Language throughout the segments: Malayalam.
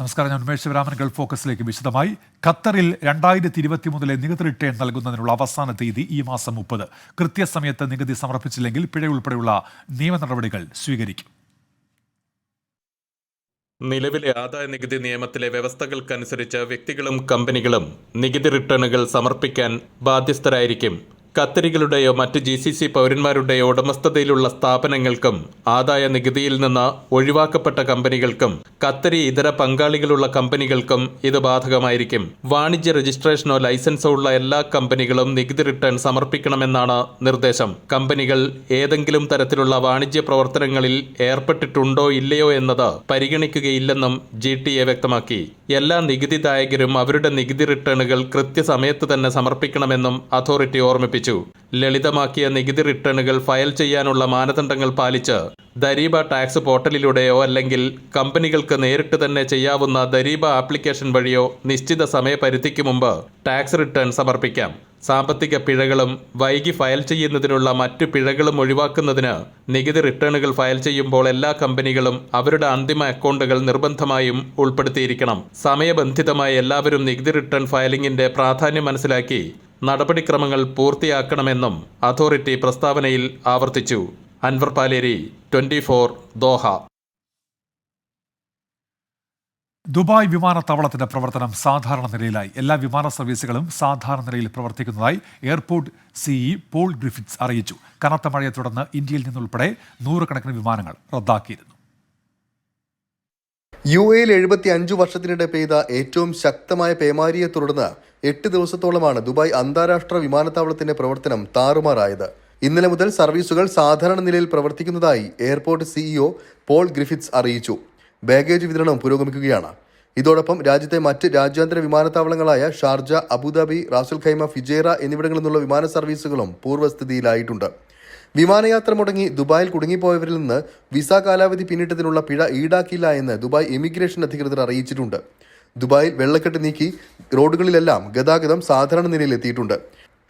നമസ്കാരം ഞാൻ ഉമേഷ് ശിവരാമൻ. ഗൾഫ് ഫോക്കസിലേക്ക് വിശദമായി. ഖത്തറിൽ രണ്ടായിരത്തി ഇരുപത്തി മൂന്നിലെ നികുതി റിട്ടേൺ നൽകുന്നതിനുള്ള അവസാന തീയതി ഈ മാസം മുപ്പത്. കൃത്യസമയത്ത് നികുതി സമർപ്പിച്ചില്ലെങ്കിൽ പിഴ ഉൾപ്പെടെയുള്ള നിയമ നടപടികൾ സ്വീകരിക്കും. നിലവിലെ ആദായ നികുതി നിയമത്തിലെ വ്യവസ്ഥകൾക്കനുസരിച്ച് വ്യക്തികളും കമ്പനികളും നികുതി റിട്ടേണുകൾ സമർപ്പിക്കാൻ ബാധ്യസ്ഥരായിരിക്കും. ഖത്തരികളുടെയോ മറ്റ് ജി സി സി പൗരന്മാരുടെയോ ഉടമസ്ഥതയിലുള്ള സ്ഥാപനങ്ങൾക്കും ആദായ നികുതിയിൽ നിന്ന് ഒഴിവാക്കപ്പെട്ട കമ്പനികൾക്കും കത്തരി ഇതര പങ്കാളികളുള്ള കമ്പനികൾക്കും ഇത് ബാധകമായിരിക്കും. വാണിജ്യ രജിസ്ട്രേഷനോ ലൈസൻസോ ഉള്ള എല്ലാ കമ്പനികളും നികുതി റിട്ടേൺ സമർപ്പിക്കണമെന്നാണ് നിർദ്ദേശം. കമ്പനികൾ ഏതെങ്കിലും തരത്തിലുള്ള വാണിജ്യ പ്രവർത്തനങ്ങളിൽ ഏർപ്പെട്ടിട്ടുണ്ടോ ഇല്ലയോ എന്നത് പരിഗണിക്കുകയില്ലെന്നും ജി ടി എ വ്യക്തമാക്കി. എല്ലാ നികുതിദായകരും അവരുടെ നികുതി റിട്ടേണുകൾ കൃത്യസമയത്ത് തന്നെ സമർപ്പിക്കണമെന്നും അതോറിറ്റി ഓർമ്മിപ്പിച്ചു. ലളിതമാക്കിയ നികുതി റിട്ടേണുകൾ ഫയൽ ചെയ്യാനുള്ള മാനദണ്ഡങ്ങൾ പാലിച്ച് ദരീബ ടാക്സ് പോർട്ടലിലൂടെയോ അല്ലെങ്കിൽ കമ്പനികൾക്ക് നേരിട്ട് തന്നെ ചെയ്യാവുന്ന ദരീബ ആപ്ലിക്കേഷൻ വഴിയോ നിശ്ചിത സമയപരിധിക്ക് മുമ്പ് ടാക്സ് റിട്ടേൺ സമർപ്പിക്കാം. സാമ്പത്തിക പിഴകളും വൈകി ഫയൽ ചെയ്യുന്നതിനുള്ള മറ്റു പിഴകളും ഒഴിവാക്കുന്നതിന് നികുതി റിട്ടേണുകൾ ഫയൽ ചെയ്യുമ്പോൾ എല്ലാ കമ്പനികളും അവരുടെ അന്തിമ അക്കൗണ്ടുകൾ നിർബന്ധമായും ഉൾപ്പെടുത്തിയിരിക്കണം. സമയബന്ധിതമായി എല്ലാവരും നികുതി റിട്ടേൺ ഫയലിംഗിന്റെ പ്രാധാന്യം മനസ്സിലാക്കി നടപടിക്രമങ്ങൾ പൂർത്തിയാക്കണമെന്നും അതോറിറ്റി പ്രസ്താവനയിൽ ആവർത്തിച്ചു. Anwar Paleri twenty four Doha. Dubai വിമാനത്താവളത്തിന്റെ പ്രവർത്തനം സാധാരണ നിലയിലായി. എല്ലാ വിമാന സർവീസുകളും സാധാരണ നിലയിൽ പ്രവർത്തിക്കുന്നതായി എയർപോർട്ട് സിഇ പോൾ ഗ്രിഫിറ്റ്സ് അറിയിച്ചു. കനത്ത മഴയെ തുടർന്ന് ഇന്ത്യയിൽ നിന്നുൾപ്പെടെ നൂറുകണക്കിന് വിമാനങ്ങൾ റദ്ദാക്കിയിരുന്നു. യു എയിൽ എഴുപത്തി അഞ്ചു വർഷത്തിനിടെ പെയ്ത ഏറ്റവും ശക്തമായ പേമാരിയെ തുടർന്ന് എട്ട് ദിവസത്തോളമാണ് ദുബായ് അന്താരാഷ്ട്ര വിമാനത്താവളത്തിന്റെ പ്രവർത്തനം താറുമാറായത്. ഇന്നലെ മുതൽ സർവീസുകൾ സാധാരണ നിലയിൽ പ്രവർത്തിക്കുന്നതായി എയർപോർട്ട് സിഇഒ പോൾ ഗ്രിഫിറ്റ്സ് അറിയിച്ചു. ബാഗേജ് വിതരണം പുരോഗമിക്കുകയാണ്. ഇതോടൊപ്പം രാജ്യത്തെ മറ്റ് രാജ്യാന്തര വിമാനത്താവളങ്ങളായ Sharjah Abu Dhabi Ras al Khaimah Fujairah എന്നിവിടങ്ങളിൽ നിന്നുള്ള വിമാന സർവീസുകളും പൂർവസ്ഥിതിയിലായിട്ടുണ്ട്. വിമാനയാത്ര മുടങ്ങി ദുബായിൽ കുടുങ്ങിപ്പോയവരിൽ നിന്ന് വിസ കാലാവധി പിന്നിട്ടതിനുള്ള പിഴ ഈടാക്കില്ല എന്ന് ദുബായ് ഇമിഗ്രേഷൻ അധികൃതർ അറിയിച്ചിട്ടുണ്ട്. ദുബായിൽ വെള്ളക്കെട്ട് നീക്കി റോഡുകളിലെല്ലാം ഗതാഗതം സാധാരണ നിലയിലെത്തിയിട്ടുണ്ട്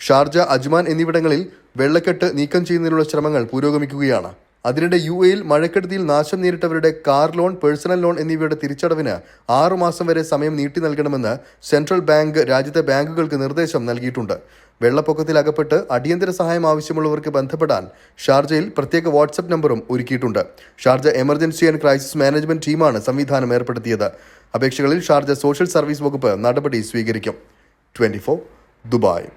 ഷാർജ അജ്മാൻ എന്നിവിടങ്ങളിൽ വെള്ളക്കെട്ട് നീക്കം ചെയ്യുന്നതിനുള്ള ശ്രമങ്ങൾ പുരോഗമിക്കുകയാണ്. അതിനിടെ യു എയിൽ മഴക്കെടുതിയിൽ നാശം നേരിട്ടവരുടെ കാർ ലോൺ പേഴ്സണൽ ലോൺ എന്നിവയുടെ തിരിച്ചടവിന് ആറുമാസം വരെ സമയം നീട്ടി നൽകണമെന്ന് സെൻട്രൽ ബാങ്ക് രാജ്യത്തെ ബാങ്കുകൾക്ക് നിർദ്ദേശം നൽകിയിട്ടുണ്ട്. വെള്ളപ്പൊക്കത്തിൽ അകപ്പെട്ട് അടിയന്തര സഹായം ആവശ്യമുള്ളവർക്ക് ബന്ധപ്പെടാൻ ഷാർജയിൽ പ്രത്യേക വാട്സപ്പ് നമ്പറും ഒരുക്കിയിട്ടുണ്ട്. Sharjah emergency and crisis management ടീമാണ് സംവിധാനം ഏർപ്പെടുത്തിയത്. അപേക്ഷകളിൽ ഷാർജ സോഷ്യൽ സർവീസ് വകുപ്പ് നടപടി സ്വീകരിക്കും. Twenty Dubai.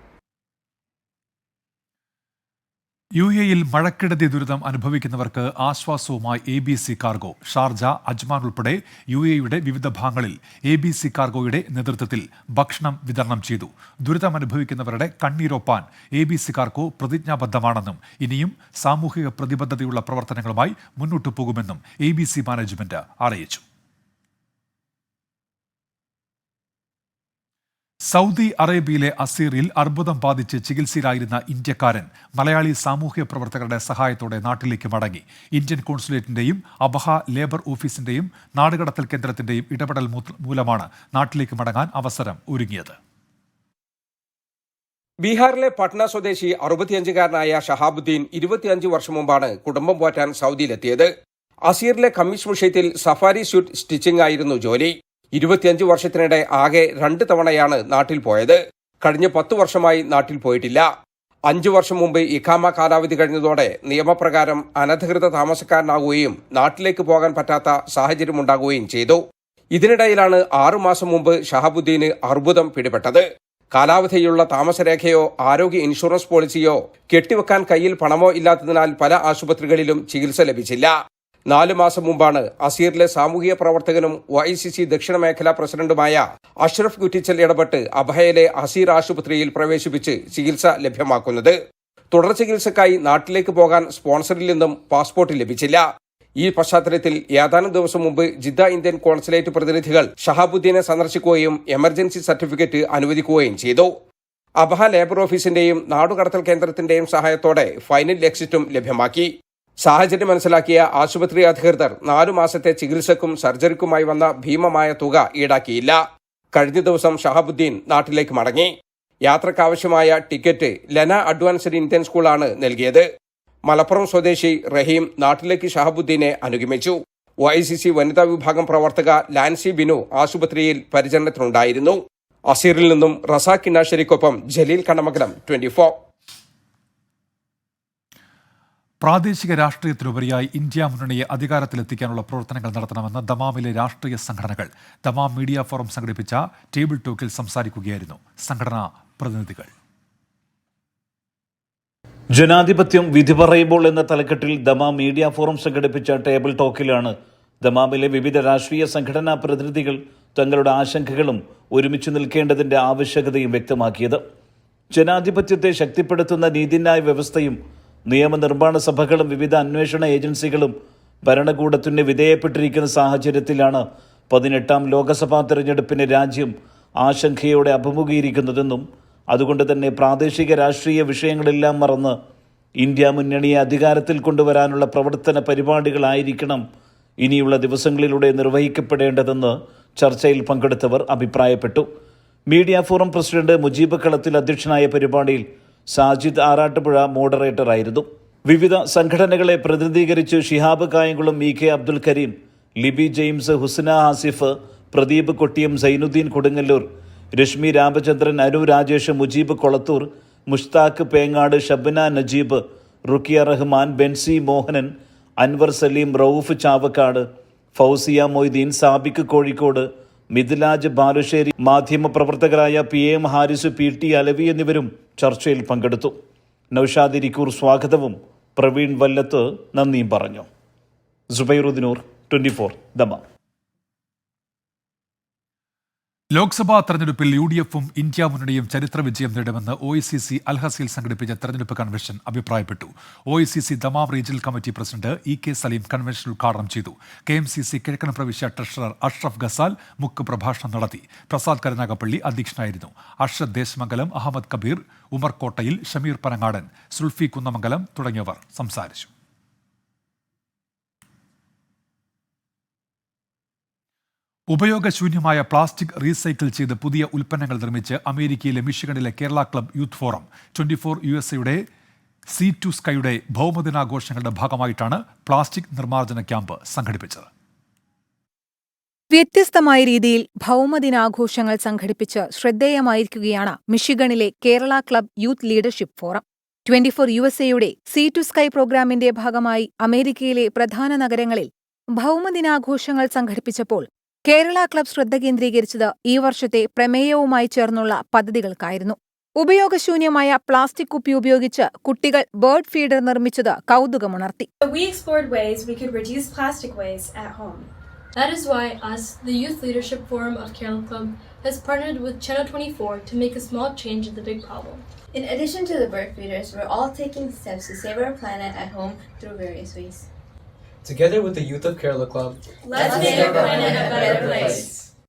യു എയിൽ മഴക്കെടുതി ദുരിതം അനുഭവിക്കുന്നവർക്ക് ആശ്വാസവുമായി A B C cargo Sharjah Ajman ഉൾപ്പെടെ യു എയുടെ വിവിധ ഭാഗങ്ങളിൽ എ ബി സി കാർഗോയുടെ നേതൃത്വത്തിൽ ഭക്ഷണം വിതരണം ചെയ്തു. ദുരിതം അനുഭവിക്കുന്നവരുടെ കണ്ണീരൊപ്പാൻ എ ബി സി കാർഗോ പ്രതിജ്ഞാബദ്ധമാണെന്നും ഇനിയും സാമൂഹിക പ്രതിബദ്ധതയുള്ള പ്രവർത്തനങ്ങളുമായി മുന്നോട്ടു പോകുമെന്നും എ ബി സി മാനേജ്മെന്റ് അറിയിച്ചു. സൗദി അറേബ്യയിലെ അസീറിൽ അർബുദം ബാധിച്ച് ചികിത്സയിലായിരുന്ന ഇന്ത്യക്കാരൻ മലയാളി സാമൂഹ്യ പ്രവർത്തകരുടെ സഹായത്തോടെ നാട്ടിലേക്ക് മടങ്ങി. ഇന്ത്യൻ കോൺസുലേറ്റിന്റെയും അബഹ ലേബർ ഓഫീസിന്റെയും നാടുകടത്തൽ കേന്ദ്രത്തിന്റെയും ഇടപെടൽ മൂലമാണ് നാട്ടിലേക്ക് മടങ്ങാൻ അവസരം ഒരുങ്ങിയത്. ബീഹാറിലെ പട്ന സ്വദേശി അറുപത്തിയഞ്ചുകാരനായ ഷഹാബുദ്ദീൻ ഇരുപത്തിയഞ്ച് വർഷം മുമ്പാണ് കുടുംബം പോറ്റാൻ സൗദിയിലെത്തിയത്. അസീറിലെ കമ്മീഷൻ വിഷയത്തിൽ സഫാരി സ്യൂട്ട് സ്റ്റിച്ചിംഗ് ആയിരുന്നു ജോലി. ഇരുപത്തിയഞ്ച് വർഷത്തിനിടെ ആകെ രണ്ട് തവണയാണ് നാട്ടിൽ പോയത്. കഴിഞ്ഞ പത്തു വർഷമായി നാട്ടിൽ പോയിട്ടില്ല. അഞ്ചു വർഷം മുമ്പ് ഇഖാമ കാലാവധി കഴിഞ്ഞതോടെ നിയമപ്രകാരം അനധികൃത താമസക്കാരനാകുകയും നാട്ടിലേക്ക് പോകാൻ പറ്റാത്ത സാഹചര്യമുണ്ടാകുകയും ചെയ്തു. ഇതിനിടയിലാണ് ആറുമാസം മുമ്പ് ഷഹാബുദ്ദീന് അർബുദം പിടിപെട്ടത്. കാലാവധിയുള്ള താമസരേഖയോ ആരോഗ്യ ഇൻഷുറൻസ് പോളിസിയോ കെട്ടിവെക്കാൻ കയ്യിൽ പണമോ ഇല്ലാത്തതിനാൽ പല ആശുപത്രികളിലും ചികിത്സ ലഭിച്ചില്ല. നാലു മാസം മുമ്പാണ് അസീറിലെ സാമൂഹിക പ്രവർത്തകനും വൈ സി സി ദക്ഷിണ മേഖലാ പ്രസിഡന്റുമായ അഷ്റഫ് കുറ്റിച്ചൽ ഇടപെട്ട് അഭയയിലെ അസീർ ആശുപത്രിയിൽ പ്രവേശിപ്പിച്ച് ചികിത്സ ലഭ്യമാക്കുന്നത്. തുടർ ചികിത്സക്കായി നാട്ടിലേക്ക് പോകാൻ സ്പോൺസറിൽ നിന്നും പാസ്പോർട്ട് ലഭിച്ചില്ല. ഈ പശ്ചാത്തലത്തിൽ ഏതാനും ദിവസം മുമ്പ് ജിദ്ദ ഇന്ത്യൻ കോൺസുലേറ്റ് പ്രതിനിധികൾ ഷഹാബുദ്ദീനെ സന്ദർശിക്കുകയും എമർജൻസി സർട്ടിഫിക്കറ്റ് അനുവദിക്കുകയും ചെയ്തു. അബഹ ലേബർ ഓഫീസിന്റെയും നാടുകടത്തൽ കേന്ദ്രത്തിന്റെയും സഹായത്തോടെ ഫൈനൽ എക്സിറ്റും ലഭ്യമാക്കി. സാഹചര്യം മനസ്സിലാക്കിയ ആശുപത്രി അധികൃതർ നാലു മാസത്തെ ചികിത്സക്കും സർജറിക്കുമായി വന്ന ഭീമമായ തുക ഈടാക്കിയില്ല. കഴിഞ്ഞ ദിവസം ഷഹാബുദ്ദീൻ നാട്ടിലേക്ക് മടങ്ങി. യാത്രക്കാവശ്യമായ ടിക്കറ്റ് ലെന അഡ്വാൻസ്ഡ് ഇന്ത്യൻ സ്കൂളാണ് നൽകിയത്. മലപ്പുറം സ്വദേശി റഹീം നാട്ടിലേക്ക് ഷഹാബുദ്ദീനെ അനുഗമിച്ചു. ഐ സി സി വനിതാ വിഭാഗം പ്രവർത്തക ലാൻസി ബിനു ആശുപത്രിയിൽ പരിചരണത്തിനുണ്ടായിരുന്നു അസീറിൽ നിന്നും റസാഖ് കിന്നാശ്ശേരിക്കൊപ്പം ജലീൽ കണ്ണമംഗലം ട്വന്റി പ്രാദേശിക രാഷ്ട്രീയത്തിനുപരിയായി ഇന്ത്യ മുന്നണിയെ അധികാരത്തിലെത്തിക്കാനുള്ള പ്രവർത്തനങ്ങൾ നടത്തണമെന്ന് ദമാമിലെ രാഷ്ട്രീയ സംഘടനകൾ ദമാം മീഡിയ ഫോറം സംഘടിപ്പിച്ച ടേബിൾ ടോക്കിൽ സംസാരിക്കുകയായിരുന്നു സംഘടനാ പ്രതിനിധികൾ. ജനാധിപത്യം വിധി പറയുമ്പോൾ എന്ന തലക്കെട്ടിൽ ദമാം മീഡിയ ഫോറം സംഘടിപ്പിച്ച ടേബിൾ ടോക്കിലാണ് ദമാമിലെ വിവിധ രാഷ്ട്രീയ സംഘടനാ പ്രതിനിധികൾ തങ്ങളുടെ ആശങ്കകളും ഒരുമിച്ച് നിൽക്കേണ്ടതിന്റെ ആവശ്യകതയും വ്യക്തമാക്കിയത്. ജനാധിപത്യത്തെ ശക്തിപ്പെടുത്തുന്ന നീതിന്യായ വ്യവസ്ഥയും നിയമനിർമ്മാണ സഭകളും വിവിധ അന്വേഷണ ഏജൻസികളും ഭരണകൂടത്തിന് വിധേയപ്പെട്ടിരിക്കുന്ന സാഹചര്യത്തിലാണ് പതിനെട്ടാം ലോക്സഭാ തെരഞ്ഞെടുപ്പിന് രാജ്യം ആശങ്കയോടെ അഭിമുഖീകരിക്കുന്നതെന്നും അതുകൊണ്ട് തന്നെ പ്രാദേശിക രാഷ്ട്രീയ വിഷയങ്ങളെല്ലാം മറന്ന് ഇന്ത്യ മുന്നണിയെ അധികാരത്തിൽ കൊണ്ടുവരാനുള്ള പ്രവർത്തന പരിപാടികളായിരിക്കണം ഇനിയുള്ള ദിവസങ്ങളിലൂടെ നിർവഹിക്കപ്പെടേണ്ടതെന്ന് ചർച്ചയിൽ പങ്കെടുത്തവർ അഭിപ്രായപ്പെട്ടു. മീഡിയ ഫോറം പ്രസിഡന്റ് മുജീബ് കളത്തിൽ അധ്യക്ഷനായ പരിപാടിയിൽ സാജിദ് ആറാട്ടുപുഴ മോഡറേറ്ററായിരുന്നു വിവിധ സംഘടനകളെ പ്രതിനിധീകരിച്ച് Shihab Kayamkulam E K Abdul Kareem Libi James Husna Asif Pradeep Kottiyam Zainuddin Kodungallur Rashmi Ramachandran Anu Rajesh Mujeeb Kolathur Mushtaq Pengad Shabna Najeeb Rukkiya Rahman Benzy Mohanan Anwar Saleem Rauf Chavakkad Fousiya Moideen Sabik Kozhikode Mithilaj Balussery മാധ്യമപ്രവർത്തകരായ P M Haris P T Alavi എന്നിവരും ചർച്ചയിൽ പങ്കെടുത്തു. നൌഷാദ് ഇരിക്കൂർ സ്വാഗതവും പ്രവീൺ വല്ലത്ത് നന്ദിയും പറഞ്ഞു. സുബൈറുദ്ദീനൂർ ട്വന്റി ഫോർ ദമാം. ലോക്സഭാ തെരഞ്ഞെടുപ്പിൽ യു ഡി എഫും ഇന്ത്യ മുന്നണിയും ചരിത്ര വിജയം നേടുമെന്ന് ഒ ഐ സി സി അൽഹസിൽ സംഘടിപ്പിച്ച തെരഞ്ഞെടുപ്പ് കൺവെൻഷൻ അഭിപ്രായപ്പെട്ടു. O I C C Dammam regional committee president E K Saleem convention ഉദ്ഘാടനം ചെയ്തു. കെ എം സി സി കിഴക്കൻ പ്രവിശ്യ ട്രഷറർ അഷ്റഫ് ഗസാൽ മുഖ്യ പ്രഭാഷണം നടത്തി. പ്രസാദ് കരുനാഗപ്പള്ളി അധ്യക്ഷനായിരുന്നു. അർഷദ് ദേശമംഗലം അഹമ്മദ് കബീർ ഉമർ കോട്ടയിൽ ഷമീർ പനങ്ങാടൻ സുൽഫി കുന്നമംഗലം തുടങ്ങിയവർ സംസാരിച്ചു. ഉപയോഗശൂന്യമായ പ്ലാസ്റ്റിക് റീസൈക്കിൾ ചെയ്ത് പുതിയ ഉൽപ്പന്നങ്ങൾ നിർമ്മിച്ച് അമേരിക്കയിലെ മിഷിഗണിലെ Kerala club youth forum twenty four U S എയുടെ സി ടു സ്കൈയുടെ ഭൗമദിനാഘോഷങ്ങളുടെ ഭാഗമായിട്ടാണ് പ്ലാസ്റ്റിക് നിർമ്മാർജന ക്യാമ്പ് സംഘടിപ്പിച്ചത്. വ്യത്യസ്തമായ രീതിയിൽ ഭൗമദിനാഘോഷങ്ങൾ സംഘടിപ്പിച്ച് ശ്രദ്ധേയമായിരിക്കുകയാണ് മിഷിഗണിലെ Kerala club youth leadership forum. Twenty four U S എയുടെ സീ ടു സ്കൈ പ്രോഗ്രാമിന്റെ ഭാഗമായി അമേരിക്കയിലെ പ്രധാന നഗരങ്ങളിൽ ഭൗമദിനാഘോഷങ്ങൾ സംഘടിപ്പിച്ചപ്പോൾ കേരള ക്ലബ് ശ്രദ്ധ കേന്ദ്രീകരിച്ചത് ഈ വർഷത്തെ പ്രമേയവുമായി ചേർന്നുള്ള പദ്ധതികൾക്കായിരുന്നു ഉപയോഗശൂന്യമായ പ്ലാസ്റ്റിക് കുപ്പി ഉപയോഗിച്ച് കുട്ടികൾ ബേർഡ് ഫീഡർ നിർമ്മിച്ചത് കൗതുകമുണർത്തി We explored ways we could reduce plastic waste at home. That is why us, the Youth Leadership Forum of Kerala Club, has partnered with Channel 24 to make a small change in the big problem. In addition to the bird feeders, we're all taking steps to save our planet at home through various ways. Together with the youth of Kerala Club, Let's make our planet a better place.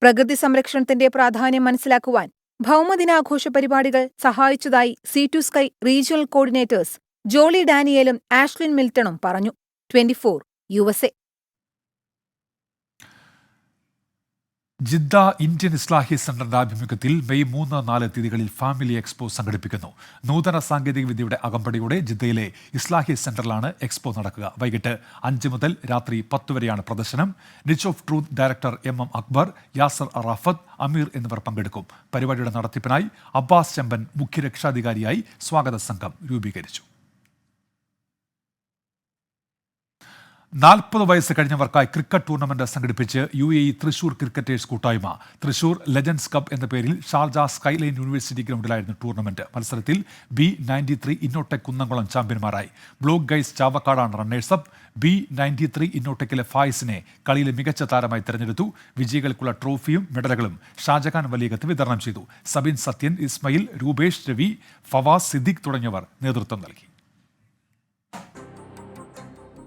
പ്രകൃതി സംരക്ഷണത്തിന്റെ പ്രാധാന്യം മനസ്സിലാക്കുവാൻ ഭൗമദിനാഘോഷ പരിപാടികൾ സഹായിച്ചതായി sea to sky regional coordinators Jolly ഡാനിയേലും Ashlin മിൽട്ടണും പറഞ്ഞു twenty four U S A Jeddah Indian Islahi സെന്ററിന്റെ ആഭിമുഖ്യത്തിൽ മെയ് മൂന്ന് നാല് തീയതികളിൽ ഫാമിലി എക്സ്പോ സംഘടിപ്പിക്കുന്നു. നൂതന സാങ്കേതിക വിദ്യയുടെ അകമ്പടിയോടെ ജിദ്ദയിലെ ഇസ്ലാഹി സെന്ററിലാണ് എക്സ്പോ നടക്കുക. വൈകിട്ട് അഞ്ച് മുതൽ രാത്രി പത്ത് വരെയാണ് പ്രദർശനം. Reach of truth director M M Akbar Yasir Arafat Ameer എന്നിവർ പങ്കെടുക്കും. പരിപാടിയുടെ നടത്തിപ്പിനായി അബ്ബാസ് ചെമ്പൻ മുഖ്യ രക്ഷാധികാരിയായി സ്വാഗത സംഘം രൂപീകരിച്ചു. നാൽപ്പത് വയസ്സ് കഴിഞ്ഞവർക്കായി ക്രിക്കറ്റ് ടൂർണമെന്റ് സംഘടിപ്പിച്ച് U A E Thrissur cricketers കൂട്ടായ്മ. തൃശൂർ ലെജൻസ് കപ്പ് എന്ന പേരിൽ ഷാർജ സ്കൈലൈൻ യൂണിവേഴ്സിറ്റി ഗ്രൗണ്ടിലായിരുന്നു ടൂർണമെന്റ്. മത്സരത്തിൽ B ninety three Innotech Kunnamkulam ചാമ്പ്യന്മാരായി. Block guys ചാവക്കാടാണ് runners up B ninety three ഇന്നോട്ടെക്കിലെ ഫായിസിനെ കളിയിലെ മികച്ച താരമായി തെരഞ്ഞെടുത്തു. വിജയികൾക്കുള്ള ട്രോഫിയും മെഡലുകളും ഷാജഹാൻ വലിയകത്ത് വിതരണം ചെയ്തു. സബിൻ സത്യൻ ഇസ്മയിൽ രൂപേഷ് രവി ഫവാസ് സിദ്ദിഖ് തുടങ്ങിയവർ നേതൃത്വം നൽകി.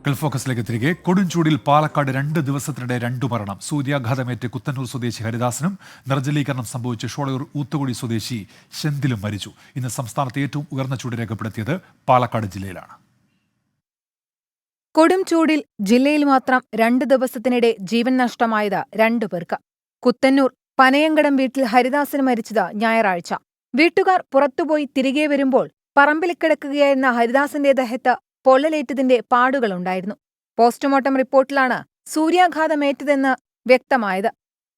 ഗൾഫ് ഫോക്കസിലേക്ക് തിരികെ. കൊടുംചൂടിൽ പാലക്കാട് രണ്ട് ദിവസത്തിനിടെ രണ്ടു മരണം. സൂര്യാഘാതമേറ്റ് കുത്തന്നൂർ സ്വദേശി ഹരിദാസനും നിർജലീകരണം സംഭവിച്ച് ഷോളയൂർ ഊത്തുകുടി സ്വദേശി ശെന്തിലും മരിച്ചു. ഇന്ന് സംസ്ഥാനത്ത് ഏറ്റവും ഉയർന്ന ചൂട് രേഖപ്പെടുത്തിയത് പാലക്കാട് ജില്ലയിലാണ്. കൊടും ചൂടിൽ ജില്ലയിൽ മാത്രം രണ്ട് ദിവസത്തിനിടെ ജീവൻ നഷ്ടമായത് രണ്ടു പേർക്ക്. കുത്തന്നൂർ പനയങ്കടം വീട്ടിൽ ഹരിദാസന് മരിച്ചത് ഞായറാഴ്ച. വീട്ടുകാർ പുറത്തുപോയി തിരികെ വരുമ്പോൾ പറമ്പിൽ കിടക്കുകയായിരുന്ന ഹരിദാസന്റെ ദേഹത്ത് പൊള്ളലേറ്റതിന്റെ പാടുകളുണ്ടായിരുന്നു. പോസ്റ്റ്മോർട്ടം റിപ്പോർട്ടിലാണ് സൂര്യാഘാതമേറ്റതെന്ന് വ്യക്തമായത്.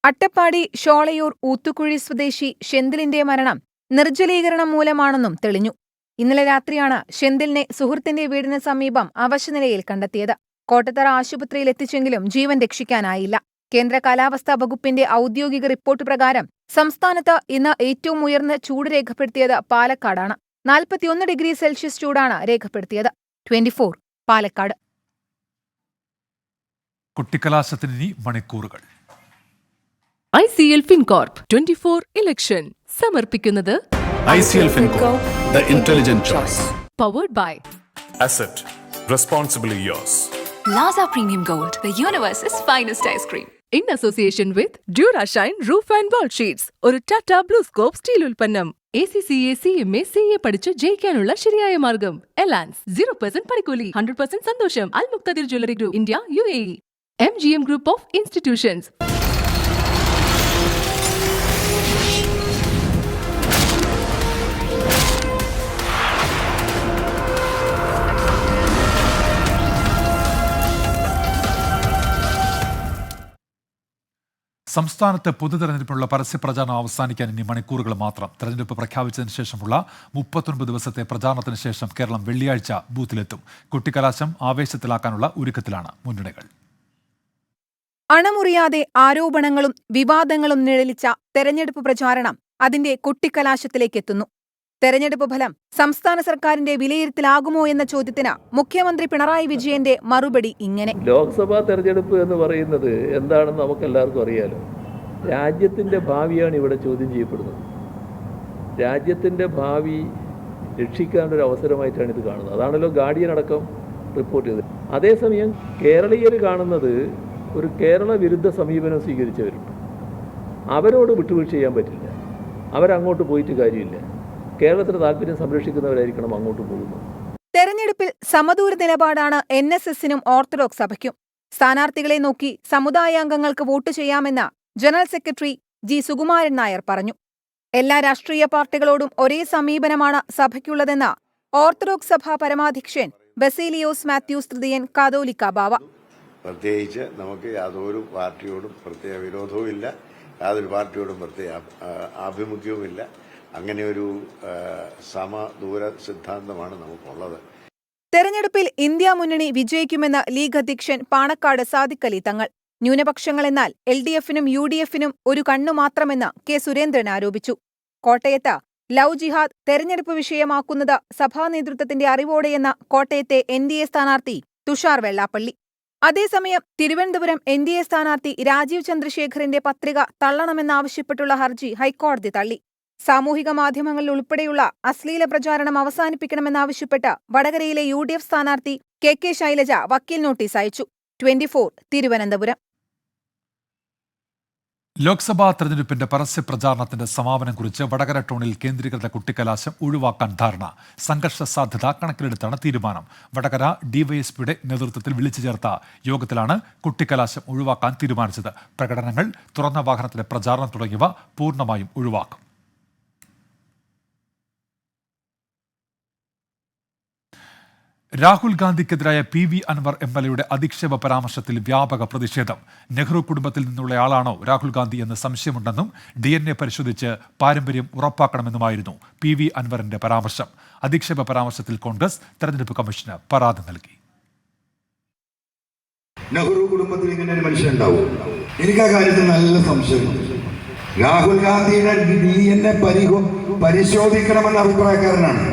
അട്ടപ്പാടി ഷോളയൂർ ഊത്തുകുഴി സ്വദേശി ഷെന്തിലിന്റെ മരണം നിർജലീകരണം മൂലമാണെന്നും തെളിഞ്ഞു. ഇന്നലെ രാത്രിയാണ് ഷെന്തിലിനെ സുഹൃത്തിന്റെ വീടിന് സമീപം അവശനിലയിൽ കണ്ടെത്തിയത്. കോട്ടത്തറ ആശുപത്രിയിൽ എത്തിച്ചെങ്കിലും ജീവൻ രക്ഷിക്കാനായില്ല. കേന്ദ്ര കാലാവസ്ഥാ വകുപ്പിന്റെ ഔദ്യോഗിക റിപ്പോർട്ട് പ്രകാരം സംസ്ഥാനത്ത് ഇന്ന് ഏറ്റവും ഉയർന്ന ചൂട് രേഖപ്പെടുത്തിയത് പാലക്കാടാണ്. നാൽപ്പത്തിയൊന്ന് ഡിഗ്രി സെൽഷ്യസ് ചൂടാണ് രേഖപ്പെടുത്തിയത്. ട്വന്റിഫോർ പാലക്കാട്. കുട്ടിക്കലാശത്തിന് ഇനി മണിക്കൂറുകൾ. I C L Fincorp twenty four election സമർപ്പിക്കുന്നത് I C L Fincorp the intelligent choice powered by asset responsibly Yo's Premium Gold, the universe's finest ice cream. In association with Durashine roof and wall sheets ഒരു ടാറ്റ ബ്ലൂ സ്കോപ്പ് സ്റ്റീൽ ഉൽപ്പന്നം. A C C A C ജയിക്കാനുള്ള ശരിയായ മാർഗം. എലാൻസ് സീറോ പെർസെന്റ് പണിക്കൂലി ഹൺഡ്രഡ് പെർസെന്റ് സന്തോഷം. Al Muqtadir jewellery group India U A M G M group of institutions സംസ്ഥാനത്ത് പൊതുതെരഞ്ഞെടുപ്പിനുള്ള പരസ്യപ്രചാരണം അവസാനിക്കാൻ ഇനി മണിക്കൂറുകൾ മാത്രം. തെരഞ്ഞെടുപ്പ് പ്രഖ്യാപിച്ചതിന് ശേഷമുള്ള മുപ്പത്തൊൻപത് ദിവസത്തെ പ്രചാരണത്തിന് ശേഷം കേരളം വെള്ളിയാഴ്ച ബൂത്തിലെത്തും. കുട്ടിക്കലാശം ആവേശത്തിലാക്കാനുള്ള ഒരുക്കത്തിലാണ് മുന്നണികൾ. അണമുറിയാതെ ആരോപണങ്ങളും വിവാദങ്ങളും നിഴലിച്ച തെരഞ്ഞെടുപ്പ് പ്രചാരണം അതിന്റെ കൊട്ടിക്കലാശത്തിലേക്കെത്തുന്നു. തെരഞ്ഞെടുപ്പ് ഫലം സംസ്ഥാന സർക്കാരിന്റെ വിലയിരുത്തലാകുമോ എന്ന ചോദ്യത്തിന് മുഖ്യമന്ത്രി പിണറായി വിജയന്റെ മറുപടി ഇങ്ങനെ. ലോക്സഭാ തെരഞ്ഞെടുപ്പ് എന്ന് പറയുന്നത് എന്താണെന്ന് നമുക്ക് എല്ലാവർക്കും അറിയാലോ. രാജ്യത്തിന്റെ ഭാവിയാണ് ഇവിടെ ചോദ്യം ചെയ്യപ്പെടുന്നത്. രാജ്യത്തിന്റെ ഭാവി രക്ഷിക്കാനൊരു അവസരമായിട്ടാണ് ഇത് കാണുന്നത്. അതാണല്ലോ ഗാർഡിയൻ അടക്കം റിപ്പോർട്ട് ചെയ്തത്. അതേസമയം കേരളീയർ കാണുന്നത് ഒരു കേരള വിരുദ്ധ സമീപനം സ്വീകരിച്ചവരുണ്ട്. അവരോട് വിട്ടുവീഴ്ച ചെയ്യാൻ പറ്റില്ല. അവരങ്ങോട്ട് പോയിട്ട് കാര്യമില്ല. കേരളത്തിന്റെ താല്പര്യം സംരക്ഷിക്കുന്നവരായിരിക്കണം അങ്ങോട്ട് പോകുന്നത്. തെരഞ്ഞെടുപ്പിൽ സമദൂര നിലപാടാണ് എൻ എസ് എസിനും ഓർത്തഡോക്സ് സഭയ്ക്കും. സ്ഥാനാർത്ഥികളെ നോക്കി സമുദായാംഗങ്ങൾക്ക് vote ചെയ്യാമെന്ന general secretary G Sukumaran Nair പറഞ്ഞു. എല്ലാ രാഷ്ട്രീയ പാർട്ടികളോടും ഒരേ സമീപനമാണ് സഭയ്ക്കുള്ളതെന്ന ഓർത്തഡോക്സ് സഭ പരമാധ്യക്ഷൻ ബസേലിയോസ് മാത്യൂസ് തൃതീയൻ കാതോലിക്ക ബാവ. പ്രത്യേകിച്ച് നമുക്ക് യാതൊരു പാർട്ടിയോടും പ്രത്യേക വിരോധവും ഇല്ല യാതൊരു പാർട്ടിയോടും പ്രത്യേക ആഭിമുഖ്യവുമില്ല അങ്ങനെ ഒരു സമദൂര സിദ്ധാന്തമാണ് നമുക്കുള്ളത്. തെരഞ്ഞെടുപ്പിൽ ഇന്ത്യ മുന്നണി വിജയിക്കുമെന്ന് ലീഗ് അധ്യക്ഷൻ പാണക്കാട് സാദിഖ് അലി തങ്ങൾ. ന്യൂനപക്ഷങ്ങളെന്നാൽ എൽ ഡി എഫിനും യു ഡി എഫിനും ഒരു കണ്ണു മാത്രമെന്ന് കെ സുരേന്ദ്രൻ ആരോപിച്ചു. കോട്ടയത്ത് ലവ് ജിഹാദ് തെരഞ്ഞെടുപ്പ് വിഷയമാക്കുന്നത് സഭാ നേതൃത്വത്തിന്റെ അറിവോടെയെന്ന കോട്ടയത്തെ എൻ ഡി എ സ്ഥാനാർത്ഥി തുഷാർ വെള്ളാപ്പള്ളി. അതേസമയം തിരുവനന്തപുരം എൻ ഡി എ സ്ഥാനാർത്ഥി രാജീവ് ചന്ദ്രശേഖറിന്റെ പത്രിക തള്ളണമെന്നാവശ്യപ്പെട്ടുള്ള ഹർജി ഹൈക്കോടതി തള്ളി. സാമൂഹിക മാധ്യമങ്ങളിൽ ഉൾപ്പെടെയുള്ള അശ്ലീല പ്രചാരണം അവസാനിപ്പിക്കണമെന്നാവശ്യപ്പെട്ട് വടകരയിലെ യു ഡി എഫ് സ്ഥാനാർത്ഥി കെ കെ ശൈലജ വക്കീൽ നോട്ടീസ് അയച്ചു. ട്വന്റിഫോർ തിരുവനന്തപുരം. ലോക്സഭാ തെരഞ്ഞെടുപ്പിന്റെ പരസ്യ പ്രചാരണത്തിന്റെ സമാപനം കുറിച്ച് വടകര ടൗണിൽ കേന്ദ്രീകൃത കുട്ടിക്കലാശം ഒഴിവാക്കാൻ ധാരണ. സംഘർഷ സാധ്യത കണക്കിലെടുത്താണ് തീരുമാനം. വടകര ഡിവൈഎസ്പിയുടെ നേതൃത്വത്തിൽ വിളിച്ചു ചേർത്ത യോഗത്തിലാണ് കുട്ടിക്കലാശം ഒഴിവാക്കാൻ തീരുമാനിച്ചത്. പ്രകടനങ്ങൾ തുറന്ന വാഹനത്തിലെ പ്രചാരണം തുടങ്ങിയവ പൂർണമായും ഒഴിവാക്കും. Rahul ഗാന്ധിക്കെതിരായ P V Anvar M L എയുടെ അധിക്ഷേപ പരാമർശത്തിൽ വ്യാപക പ്രതിഷേധം. നെഹ്റു കുടുംബത്തിൽ നിന്നുള്ള ആളാണോ രാഹുൽ ഗാന്ധി എന്ന് സംശയമുണ്ടെന്നും ഡി എൻ എ പരിശോധിച്ച് പാരമ്പര്യം ഉറപ്പാക്കണമെന്നുമായിരുന്നു പി വി അൻവറിന്റെ പരാമർശം. അധിക്ഷേപ പരാമർശത്തിൽ കോൺഗ്രസ് തെരഞ്ഞെടുപ്പ് കമ്മീഷന് പരാതി നൽകി. നെഹ്റു കുടുംബത്തിൽ ഇങ്ങനെ ഒരു മനുഷ്യൻ ഉണ്ടാവും. എനിക്ക് ആ കാര്യത്തിൽ നല്ല സംശയമുണ്ട് രാഹുൽ ഗാന്ധിയുടെ ഡി എൻ എ പരിശോധിക്കണമെന്ന അഭിപ്രായക്കാരനാണ്.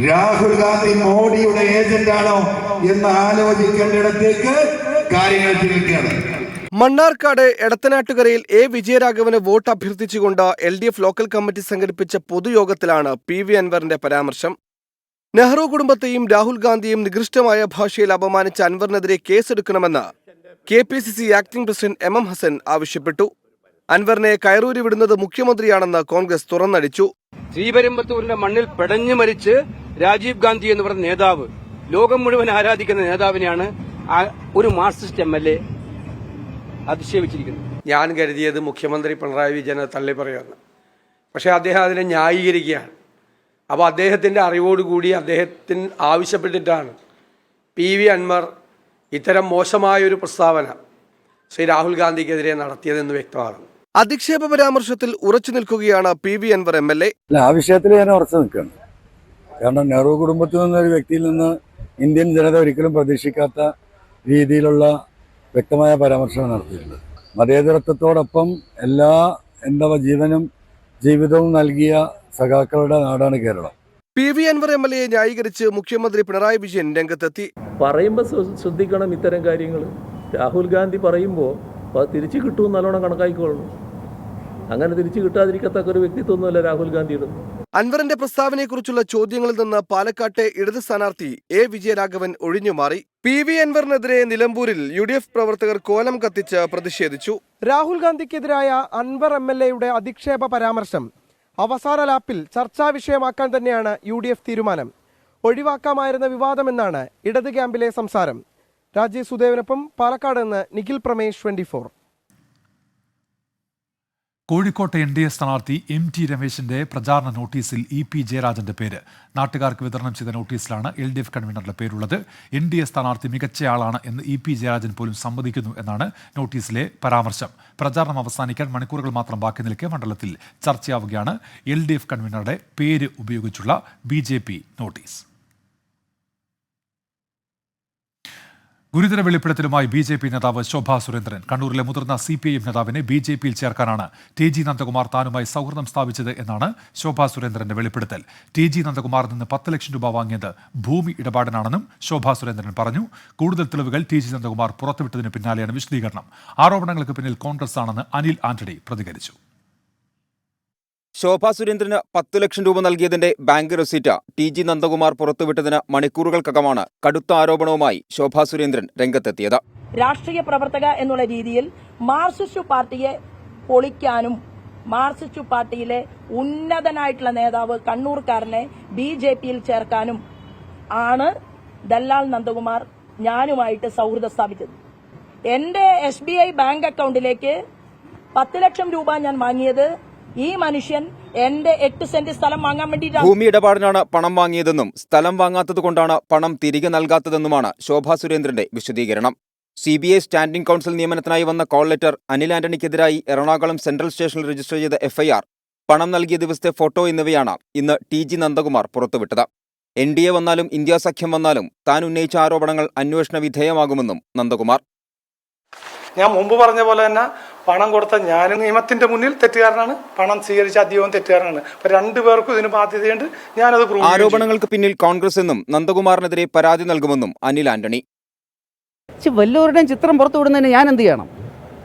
രാഹുൽ ഗാന്ധി മോഡിയുടെ ഏജന്റ് ആണോ എന്ന് ആലോചിക്കേണ്ടിടത്തേക്ക് കാര്യങ്ങൾ തിരിക്കുകയാണ്. മണ്ണാർക്കാട് എടത്തനാട്ടുകരയിൽ എ വിജയരാഘവന് വോട്ട് അഭ്യർത്ഥിച്ചുകൊണ്ട് L D F local committee സംഘടിപ്പിച്ച പൊതുയോഗത്തിലാണ് പി വി അൻവറിന്റെ പരാമർശം. നെഹ്റു കുടുംബത്തെയും രാഹുൽ ഗാന്ധിയും നികൃഷ്ടമായ ഭാഷയിൽ അപമാനിച്ച അൻവറിനെതിരെ കേസെടുക്കണമെന്ന് K P C C acting president M M Hassan ആവശ്യപ്പെട്ടു. അൻവറിനെ കയറൂരി വിടുന്നത് മുഖ്യമന്ത്രിയാണെന്ന് കോൺഗ്രസ് തുറന്നടിച്ചു. ശ്രീപെരുമ്പത്തൂരിന്റെ മണ്ണിൽ പെടഞ്ഞു മരിച്ച് രാജീവ് ഗാന്ധി എന്ന് പറയുന്ന നേതാവ് ലോകം മുഴുവൻ ആരാധിക്കുന്ന നേതാവിനെയാണ് ഒരു മാർക്സിസ്റ്റ് എം എൽ എ അധിക്ഷേപിച്ചിരിക്കുന്നത്. ഞാൻ കരുതിയത് മുഖ്യമന്ത്രി പിണറായി വിജയനെ തള്ളി പറയുമെന്ന് പക്ഷേ അദ്ദേഹം അതിനെ ന്യായീകരിക്കുകയാണ്. അപ്പോൾ അദ്ദേഹത്തിന്റെ അറിവോടുകൂടി അദ്ദേഹത്തിന് ആവശ്യപ്പെട്ടിട്ടാണ് പി വി അൻവർ ഇത്തരം മോശമായൊരു പ്രസ്താവന ശ്രീ രാഹുൽ ഗാന്ധിക്കെതിരെ നടത്തിയതെന്ന് വ്യക്തമാകുന്നു. അധിക്ഷേപ പരാമർശത്തിൽ ഉറച്ചു നിൽക്കുകയാണ് P V Anvar M L A. അല്ല ആ വിഷയത്തിൽ ഞാൻ ഉറച്ചു നിൽക്കുകയാണ്. കാരണം നെഹ്റു കുടുംബത്തിൽ നിന്നൊരു വ്യക്തിയിൽ നിന്ന് ഇന്ത്യൻ ജനത ഒരിക്കലും പ്രതീക്ഷിക്കാത്ത രീതിയിലുള്ള വ്യക്തമായ പരാമർശം നടത്തിയിട്ടുള്ളത് മതേതരത്വത്തോടൊപ്പം എല്ലാ എന്താ ജീവനും ജീവിതവും നൽകിയ സഖാക്കളുടെ നാടാണ് Keralam. P V Anvar M L A ന്യായീകരിച്ച് മുഖ്യമന്ത്രി പിണറായി വിജയൻ രംഗത്തെത്തി. പറയുമ്പോൾ ശ്ര- ശ്രദ്ധിക്കണം ഇത്തരം കാര്യങ്ങൾ രാഹുൽ ഗാന്ധി പറയുമ്പോൾ തിരിച്ചു കിട്ടുമെന്ന് നല്ലോണം കണക്കാക്കിക്കൊള്ളണം. അങ്ങനെ തിരിച്ചു കിട്ടാതിരിക്കത്തക്ക ഒരു വ്യക്തിത്വമൊന്നുമല്ല രാഹുൽ ഗാന്ധിയുടെ. അൻവറിന്റെ പ്രസ്താവനയെക്കുറിച്ചുള്ള ചോദ്യങ്ങളിൽ നിന്ന് പാലക്കാട്ടെ ഇടത് സ്ഥാനാർത്ഥി എ വിജയരാഘവൻ ഒഴിഞ്ഞുമാറി പി വി അൻവറിനെതിരെ നിലമ്പൂരിൽ യു ഡി എഫ് പ്രവർത്തകർ കോലം കത്തിച്ച് പ്രതിഷേധിച്ചു. രാഹുൽ ഗാന്ധിക്കെതിരായ അൻവർ എം എൽ എയുടെ അധിക്ഷേപ പരാമർശം അവസാന ലാപ്പിൽ ചർച്ചാ വിഷയമാക്കാൻ തന്നെയാണ് യു ഡി എഫ് തീരുമാനം. ഒഴിവാക്കാമായിരുന്ന വിവാദമെന്നാണ് ഇടത് ക്യാമ്പിലെ സംസാരം. രാജീവ് സുദേവനൊപ്പം പാലക്കാട് നിന്ന് നിഖിൽ പ്രമേഷ് ട്വന്റി ഫോർ. കോഴിക്കോട്ടെ എൻ ഡി എ സ്ഥാനാർത്ഥി എം ടി രമേശിന്റെ പ്രചാരണ നോട്ടീസിൽ ഇ പി ജയരാജന്റെ പേര്. നാട്ടുകാർക്ക് വിതരണം ചെയ്ത നോട്ടീസിലാണ് എൽ ഡി എഫ് കൺവീനറുടെ പേരുള്ളത്. എൻ ഡി എ സ്ഥാനാർത്ഥി മികച്ചയാളാണ് എന്ന് ഇ പി ജയരാജൻ പോലും സമ്മതിക്കുന്നു എന്നാണ് നോട്ടീസിലെ പരാമർശം. പ്രചാരണം അവസാനിക്കാൻ മണിക്കൂറുകൾ മാത്രം ബാക്കി നിൽക്കെ മണ്ഡലത്തിൽ ചർച്ചയാവുകയാണ്. എൽ ഡി എഫ് കൺവീനറുടെ പേര് ഉപയോഗിച്ചുള്ള ബി നോട്ടീസ്. ഗുരുതര വെളിപ്പെടുത്തലുമായി ബി ജെ പി നേതാവ് ശോഭാ സുരേന്ദ്രൻ. കണ്ണൂരിലെ മുതിർന്ന സി പി ഐ എം നേതാവിനെ ബി ജെ പിയിൽ ചേർക്കാനാണ് ടി ജി നന്ദകുമാർ താനുമായി സൗഹൃദം സ്ഥാപിച്ചത് എന്നാണ് ശോഭാ സുരേന്ദ്രന്റെ വെളിപ്പെടുത്തൽ. ടി ജി നന്ദകുമാറിൽ നിന്ന് പത്ത് ലക്ഷം രൂപ വാങ്ങിയത് ഭൂമി ഇടപാടിനാണെന്നും ശോഭാ സുരേന്ദ്രൻ പറഞ്ഞു. കൂടുതൽ തെളിവുകൾ ടി ജി നന്ദകുമാർ പുറത്തുവിട്ടതിന് പിന്നാലെയാണ് വിശദീകരണം. ആരോപണങ്ങൾക്ക് പിന്നിൽ കോൺഗ്രസ് ആണെന്ന് അനിൽ ആന്റണി പ്രതികരിച്ചു. ശോഭാ സുരേന്ദ്രന് പത്ത് ലക്ഷം രൂപ നൽകിയതിന്റെ bank receipt T G Nandakumar പുറത്തുവിട്ടതിന് മണിക്കൂറുകൾക്കകമാണ് കടുത്ത ആരോപണവുമായി ശോഭാ സുരേന്ദ്രൻ രംഗത്തെത്തിയത്. രാഷ്ട്രീയ പ്രവർത്തക എന്നുള്ള രീതിയിൽ മാർക്സിസ്റ്റ് പാർട്ടിയെ പൊളിക്കാനും മാർക്സിസ്റ്റ് പാർട്ടിയിലെ ഉന്നതനായിട്ടുള്ള നേതാവ് കണ്ണൂർക്കാരനെ ബി ജെ പിയിൽ ചേർക്കാനും ആണ് ദല്ലാൽ നന്ദകുമാർ ഞാനുമായിട്ട് സൗഹൃദം സ്ഥാപിച്ചത്. എന്റെ എസ് ബി ഐ ബാങ്ക് അക്കൗണ്ടിലേക്ക് പത്ത് ലക്ഷം രൂപ ഞാൻ വാങ്ങിയത് ഈ മനുഷ്യൻ എന്റെ എട്ട് സെന്റ് സ്ഥലം വാങ്ങാൻ വേണ്ടിയിട്ടാണ്. ഭൂമി ഇടപാടിനാണ് പണം വാങ്ങിയതെന്നും സ്ഥലം വാങ്ങാത്തത് കൊണ്ടാണ് പണം തിരികെ നൽകാത്തതെന്നുമാണ് ശോഭാ സുരേന്ദ്രന്റെ വിശദീകരണം. C B I standing council നിയമനത്തിനായി വന്ന കോൾ ലെറ്റർ അനിൽ ആന്റണിക്കെതിരായി എറണാകുളം സെൻട്രൽ സ്റ്റേഷനിൽ രജിസ്റ്റർ ചെയ്ത എഫ്ഐആർ പണം നൽകിയ ദിവസത്തെ ഫോട്ടോ എന്നിവയാണ് ഇന്ന് ടി ജി നന്ദകുമാർ പുറത്തുവിട്ടത്. എൻ ഡി എ വന്നാലും ഇന്ത്യ സഖ്യം വന്നാലും താൻ ഉന്നയിച്ച ആരോപണങ്ങൾ അന്വേഷണ വിധേയമാകുമെന്നും നന്ദകുമാർ. ഞാൻ മുമ്പ് പറഞ്ഞ പോലെ തന്നെ പണം കൊടുത്ത ഞാൻ നിയമത്തിന്റെ മുന്നിൽ തെറ്റുകാരനാണ്. പണം സ്വീകരിച്ച അധികവും തെറ്റുകാരനാണ്. അപ്പൊ രണ്ടുപേർക്കും ഇതിന് ബാധ്യതയുണ്ട്. ഞാനത് പ്രൂവ് ചെയ്യും. ആരോപണങ്ങൾക്ക് പിന്നിൽ കോൺഗ്രസ് എന്നും നന്ദകുമാറിനെതിരെ പരാതി നൽകുമെന്നും അനിൽ ആന്റണി. വല്ലവരുടെയും ചിത്രം പുറത്തു വിടുന്നതിന് ഞാൻ എന്ത് ചെയ്യണം?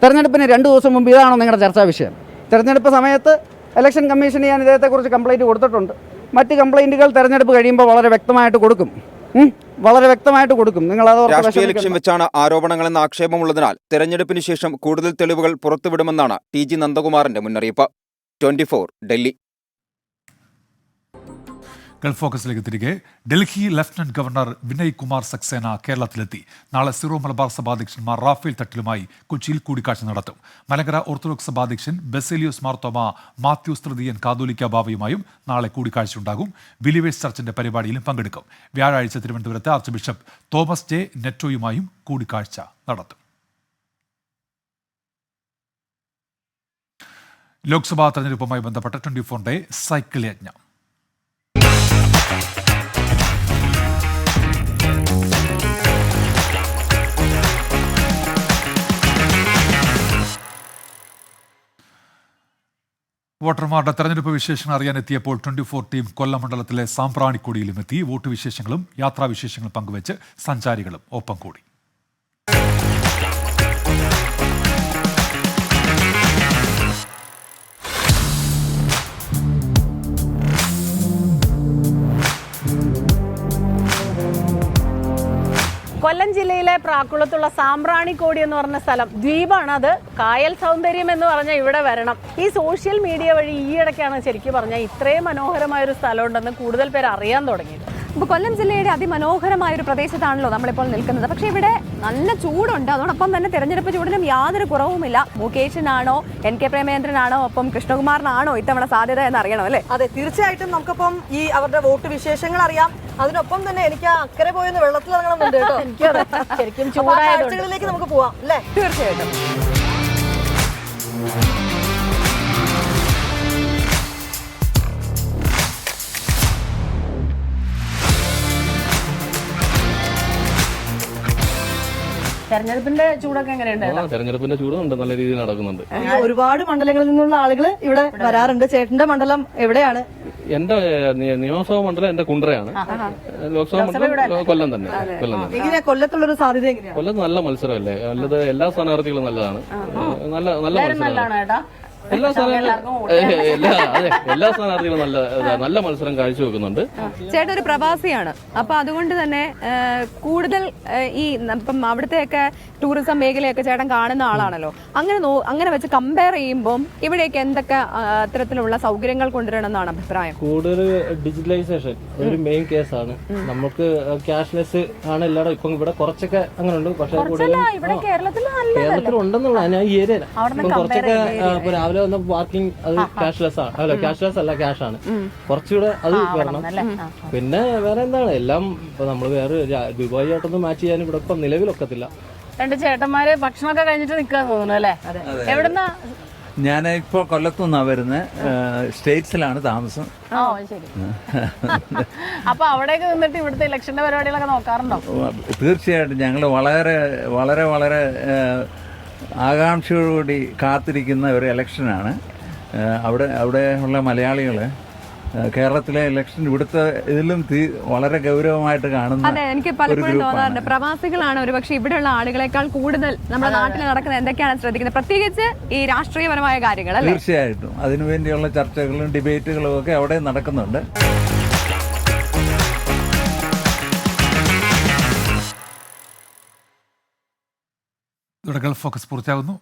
തെരഞ്ഞെടുപ്പിന് രണ്ട് ദിവസം മുമ്പ് ഇതാണോ നിങ്ങളുടെ ചർച്ചാ വിഷയം. തെരഞ്ഞെടുപ്പ് സമയത്ത് ഇലക്ഷൻ കമ്മീഷന് ഞാൻ ഇദ്ദേഹത്തെക്കുറിച്ച് കംപ്ലൈന്റ് കൊടുത്തിട്ടുണ്ട്. മറ്റ് കംപ്ലൈന്റുകൾ തെരഞ്ഞെടുപ്പ് കഴിയുമ്പോൾ വളരെ വ്യക്തമായിട്ട് കൊടുക്കും. വളരെ വ്യക്തമായിട്ട് കൊടുക്കും. നിങ്ങൾ അത് രാഷ്ട്രീയ ലക്ഷ്യം വെച്ചാണ് ആരോപണങ്ങളെന്ന ആക്ഷേപമുള്ളതിനാൽ തെരഞ്ഞെടുപ്പിന് ശേഷം കൂടുതൽ തെളിവുകൾ പുറത്തുവിടുമെന്നാണ് ടി ജി നന്ദകുമാറിന്റെ മുന്നറിയിപ്പ്. ട്വന്റി ഡൽഹി. ഗൾഫ് ഫോക്കസിലേക്ക് തിരികെ. ഡൽഹി ലഫ്റ്റനന്റ് ഗവർണർ വിനയ് കുമാർ സക്സേന കേരളത്തിലെത്തി. നാളെ സിറോ മലബാർ സഭാധ്യക്ഷന്മാർ റാഫേൽ തട്ടിലുമായി കൊച്ചിയിൽ കൂടിക്കാഴ്ച നടത്തും. മലങ്കര ഓർത്തഡോക്സ് സഭാധ്യക്ഷൻ ബെസേലിയോസ് മാർത്തോമ മാത്യൂസ് തൃതീയൻ കാതോലിക്ക ബാവയുമായും നാളെ കൂടിക്കാഴ്ച ഉണ്ടാകും. ബിലീവേഴ്സ് ചർച്ചിന്റെ പരിപാടിയിലും പങ്കെടുക്കും. വ്യാഴാഴ്ച തിരുവനന്തപുരത്ത് ആർച്ച് ബിഷപ്പ് തോമസ് ജെ നെറ്റോയുമായും കൂടിക്കാഴ്ച നടത്തും. ലോക്സഭാ തെരഞ്ഞെടുപ്പുമായി ബന്ധപ്പെട്ട ട്വന്റി ഡേ സൈക്കിൾ യജ്ഞം. വോട്ടർമാരുടെ തെരഞ്ഞെടുപ്പ് വിശേഷങ്ങൾ അറിയാൻ എത്തിയപ്പോൾ ട്വന്റി ഫോർ ടീം കൊല്ലം മണ്ഡലത്തിലെ സാമ്പ്രാണിക്കൊടിയിലും എത്തി. വോട്ട് വിശേഷങ്ങളും യാത്രാവിശേഷങ്ങളും പങ്കുവച്ച് സഞ്ചാരികളും ഒപ്പം കൂടി. കൊല്ലം ജില്ലയിലെ പ്രാക്കുളത്തുള്ള സാമ്പ്രാണിക്കോടി എന്ന് പറഞ്ഞ സ്ഥലം. ദ്വീപാണ് അത്. കായൽ സൗന്ദര്യം എന്ന് പറഞ്ഞാൽ ഇവിടെ വരണം. ഈ സോഷ്യൽ മീഡിയ വഴി ഈയിടയ്ക്കാണ് ശരിക്കും പറഞ്ഞാൽ ഇത്രയും മനോഹരമായ ഒരു സ്ഥലം ഉണ്ടെന്ന് കൂടുതൽ പേര് അറിയാൻ തുടങ്ങിയത് അപ്പോൾ കൊല്ലം ജില്ലയുടെ അതിമനോഹരമായ ഒരു പ്രദേശത്താണല്ലോ നമ്മളിപ്പോൾ നിൽക്കുന്നത്. പക്ഷേ ഇവിടെ നല്ല ചൂടുണ്ട്. അതോടൊപ്പം തന്നെ തെരഞ്ഞെടുപ്പ് ചൂടിനും യാതൊരു കുറവുമില്ല. മുകേഷിനാണോ എൻ കെ പ്രേമേന്ദ്രനാണോ ഒപ്പം കൃഷ്ണകുമാറിനാണോ ഇത്തവണ സാധ്യത എന്ന് അറിയണം അല്ലേ? അതെ തീർച്ചയായിട്ടും നമുക്കിപ്പം ഈ അവരുടെ വോട്ട് വിശേഷങ്ങൾ അറിയാം. അതിനൊപ്പം തന്നെ എനിക്ക് അക്കരെ പോയെന്ന് വെള്ളത്തിൽ ഇറങ്ങണം. ശരിക്കും ചൂടായ ആഴ്ചകളിലേക്ക് നമുക്ക് പോവാം അല്ലേ? തീർച്ചയായിട്ടും. തെരഞ്ഞെടുപ്പിന്റെ ചൂടൊക്കെ എങ്ങനെയുണ്ട് തെരഞ്ഞെടുപ്പിന്റെ ചൂടുണ്ട് നല്ല രീതിയിൽ നടക്കുന്നുണ്ട്. ഒരുപാട് മണ്ഡലങ്ങളിൽ നിന്നുള്ള ആളുകൾ ഇവിടെ വരാറുണ്ട്. ചേട്ടന്റെ മണ്ഡലം എവിടെയാണ്? എന്റെ നിയമസഭാ മണ്ഡലം എന്റെ കുണ്ടറയാണ്. ലോക്സഭാ മണ്ഡലം കൊല്ലം തന്നെ. കൊല്ലം തന്നെ. എങ്ങനെയാ കൊല്ലത്തുള്ള ഒരു സാധ്യത എങ്ങനെയാണ്? കൊല്ലം നല്ല മത്സരമല്ലേ? നല്ലത് എല്ലാ സ്ഥാനാർത്ഥികളും നല്ലതാണ്. നല്ല നല്ല മത്സരമാണ്. എല്ലാ എല്ലാ അതെ എല്ലാ സ്ഥാനാർത്ഥികളും നല്ല നല്ല മത്സരം കാഴ്ചവെക്കുന്നുണ്ട് ചേട്ടൻ ഒരു പ്രവാസിയാണ്. അപ്പൊ അതുകൊണ്ട് തന്നെ കൂടുതൽ ഈ ഇപ്പം അവിടുത്തെയൊക്കെ ടൂറിസം മേഖലയൊക്കെ ചേട്ടൻ കാണുന്ന ആളാണല്ലോ. അങ്ങനെ അങ്ങനെ വെച്ച് കമ്പയർ ചെയ്യുമ്പോൾ ഇവിടെയൊക്കെ എന്തൊക്കെ അത്തരത്തിലുള്ള സൗകര്യങ്ങൾ കൊണ്ടുവരണം എന്നാണ് അഭിപ്രായം? കൂടുതൽ ഡിജിറ്റലൈസേഷൻ ഒരു മെയിൻ കേസ് ആണ്. നമുക്ക് ക്യാഷ്ലെസ് ആണ് എല്ലാവരും ഇപ്പം ഇവിടെ കുറച്ചൊക്കെ അങ്ങനെ ഉണ്ട് പക്ഷേ കേരളത്തിൽ ഉണ്ടെന്നുള്ള ഞാൻ ഈ ഏരിയ കുറച്ചൊക്കെ ഇപ്പൊ രാവിലെ വന്ന പാർക്കിംഗ് അത് ക്യാഷ്ലെസ് ആണ് അല്ല ക്യാഷ്ലെസ് അല്ല ക്യാഷ് ആണ്. കുറച്ചുകൂടെ അത് വരണം പിന്നെ വേറെ എന്താണ്? എല്ലാം ഇപ്പൊ നമ്മൾ വേറെ ദുബായ് ആയിട്ടൊന്നും മാച്ച് ചെയ്യാൻ ഇവിടെ ഇപ്പൊ നിലവിലൊക്കത്തില്ല. രണ്ട് ചേട്ടന്മാര് ഭക്ഷണമൊക്കെ കഴിഞ്ഞിട്ട് നിൽക്കാൻ തോന്നുന്നു അല്ലേ? എവിടുന്ന? ഞാൻ ഇപ്പോൾ കൊല്ലത്തുനിന്നാണ് വരുന്നത് സ്റ്റേറ്റ്സിലാണ് താമസം. ഓ ശരി. അപ്പൊ അവിടെയൊക്കെ നിന്നിട്ട് ഇവിടുത്തെ ഇലക്ഷന്റെ പരിപാടികളൊക്കെ നോക്കാറുണ്ടോ? തീർച്ചയായിട്ടും ഞങ്ങൾ വളരെ വളരെ വളരെ ആകാംക്ഷയോടുകൂടി കാത്തിരിക്കുന്ന ഒരു ഇലക്ഷനാണ്. അവിടെ അവിടെ ഉള്ള മലയാളികൾ കേരളത്തിലെ ഇലക്ഷൻ ഇവിടുത്തെ ഇതിലും തീ- വളരെ ഗൗരവമായിട്ട് കാണുന്നു അതെ എനിക്ക് പലപ്പോഴും തോന്നാറുണ്ട്. പ്രവാസികളാണ് ഒരുപക്ഷെ ഇവിടെയുള്ള ആളുകളെക്കാൾ കൂടുതൽ നമ്മുടെ നാട്ടിൽ നടക്കുന്ന എന്തൊക്കെയാണ് ശ്രദ്ധിക്കുന്നത്. പ്രത്യേകിച്ച് ഈ രാഷ്ട്രീയപരമായ കാര്യങ്ങൾ അല്ലേ തീർച്ചയായിട്ടും അതിനുവേണ്ടിയുള്ള ചർച്ചകളും ഡിബേറ്റുകളും ഒക്കെ അവിടെ നടക്കുന്നുണ്ട്. ഇതോടെ ഗൾഫ് ഫോക്കസ് പൂർത്തിയാകുന്നു.